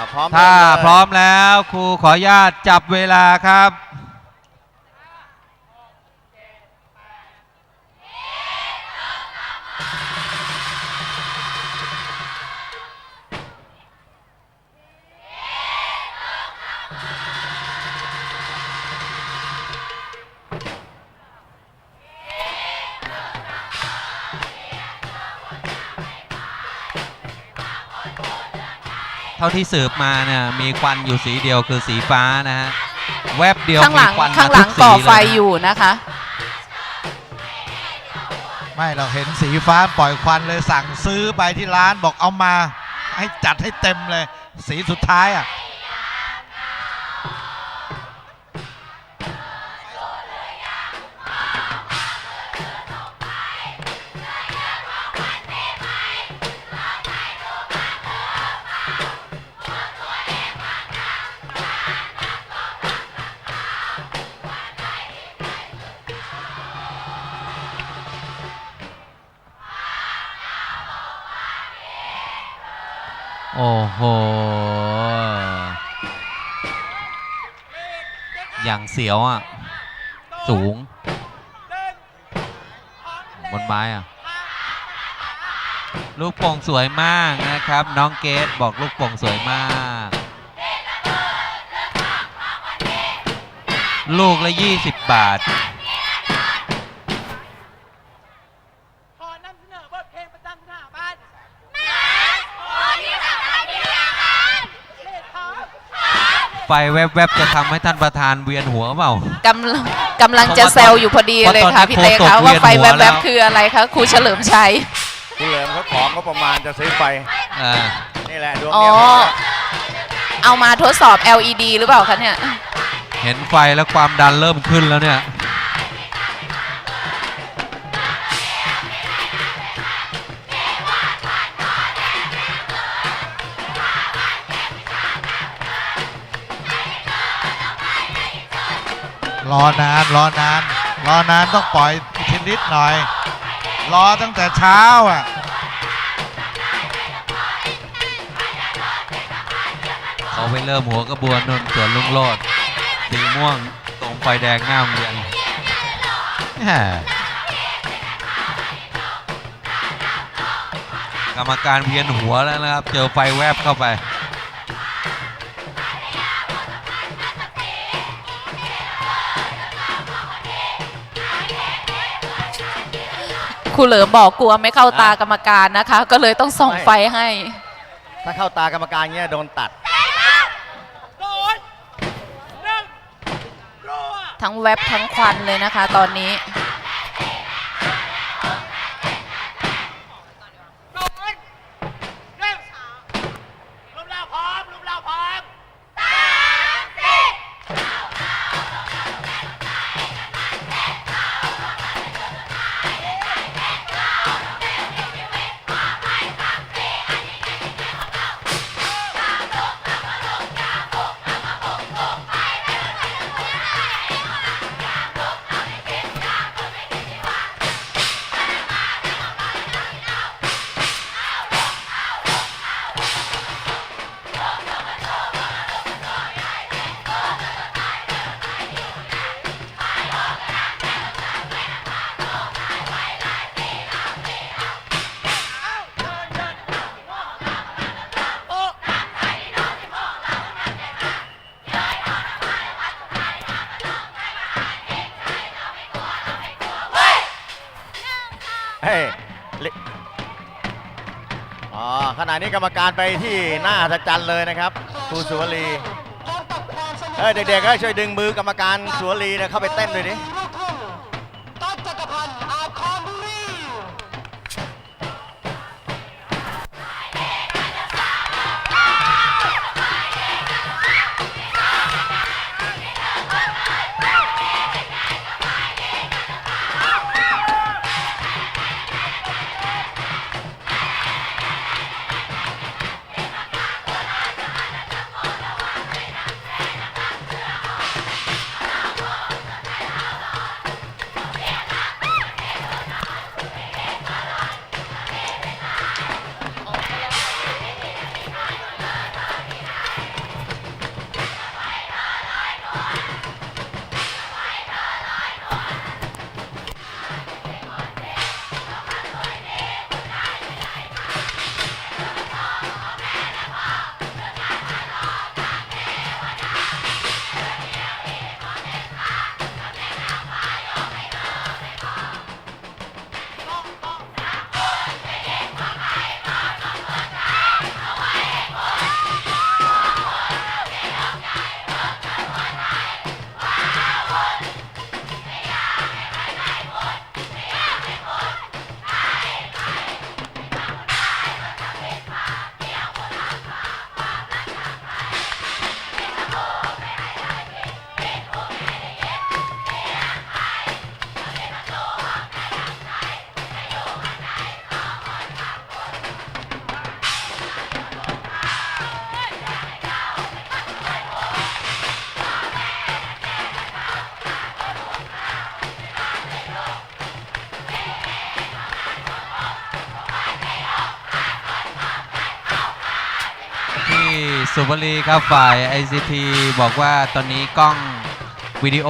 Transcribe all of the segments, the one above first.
าพร้อมถ้าเริ่มเลยพร้อมแล้วครูขออนุญาตจับเวลาครับ เท่าที่สืบมาเนี่ยมีควันอยู่สีเดียวคือสีฟ้านะฮะแวบเดียวข้างหมีลังควันข้างหลังมทุก่อสีไฟเลนะอยู่นะคะ ไม่เราเห็นสีฟ้าปล่อยควันเลยสั่งซื้อไปที่ร้านบอกเอามา ให้จัดให้เต็มเลย สีสุดท้ายอะ โห อย่างเสียวอะ สูง บนไม้อะ ลูกโป่งสวยมากนะครับ น้องเกดบอกลูกโป่งสวยมาก ลูกละ 20 บาท ขอนำเสนอบทเพลงประจำสถาบันเลดท็อป ไฟแวบๆจะทำให้ท่านประธานเวียนหัวเปล่า กำลังกำลังจะแซวอยู่พอดีเลยค่ะเพราะตอนนี้พี่เต้โคตคะกว่าไฟเวียนหัวแวแล้บวๆคืออะไรคะครูเฉลิมชัย คุณเหลิมเขาของก็ประมาณจะซื้อไฟ อ่า นี่แหละดวงอ๋อ เดียวเอามาทดสอบ LED หรือเปล่าคะเนี่ย เห็นไฟแล้วความดันเริ่มขึ้นแล้วเนี่ย รอนานรอนานรอนานต้องปล่อยทีนิดหน่อย รอตั้งแต่เช้าอะเขาไปเริ่มหัวกระบวนนนสวนลุงโลดสีม่วงตรงไฟแดงหน้าโรงเรียนแหม่กรรมการเวียนหัวแล้วนะครับ เจอไฟแวบเข้าไป ครูเหลิมบอกกลัวไม่เข้าตากรรมการนะคะ ก็เลยต้องส่องไฟให้ ถ้าเข้าตากรรมการเงี้ยโดนตัดโดนหนึ่งรัวทั้งแวบทั้งควันเลยนะคะ ตอนนี้ เฮ้ยลิอ๋อขณะนี้กรรมการไปที่หน้าอัศจรรย์เลยนะครับครูสุวรีเฮ้ยเด็กๆก็ช่วยดึงมือกรรมการสุวรีนะเข้าไปเต้นด้วยดิ สุบรีครับฝ่าย ICT บอกว่าตอนนี้กล้องวิดีโอ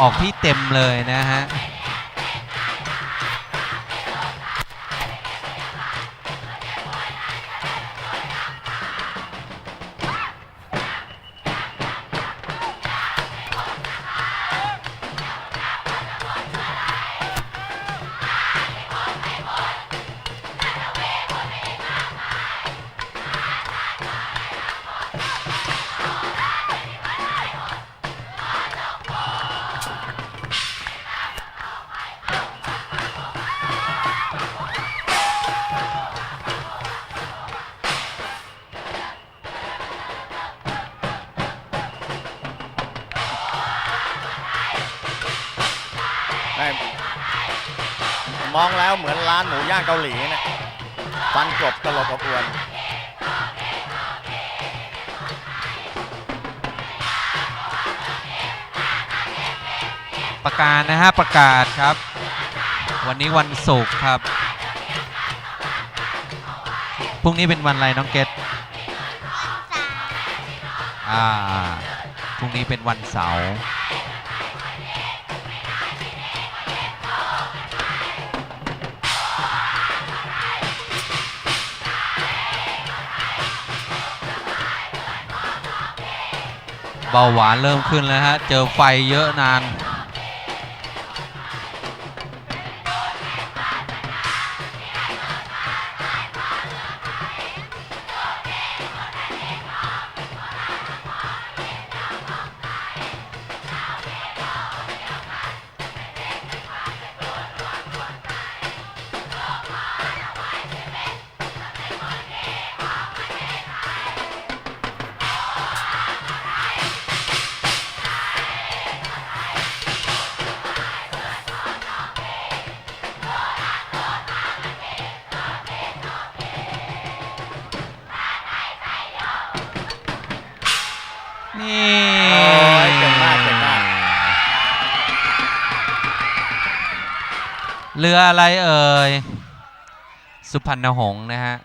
ออกที่เต็มเลยนะฮะ มองแล้วเหมือนร้านหมูย่างเกาหลีนะฟันกรบตลบอบอวนประกาศนะฮะประกาศครับ วันนี้วันศุกร์ครับพรุ่งนี้เป็นวันอะไรน้องเกตอ่าพรุ่งนี้เป็นวันเสาร์ เบาหวานเริ่มขึ้นแล้วฮะ เจอไฟเยอะนาน เรืออะไรเอ่ย สุพรรณหงษ์นะฮะ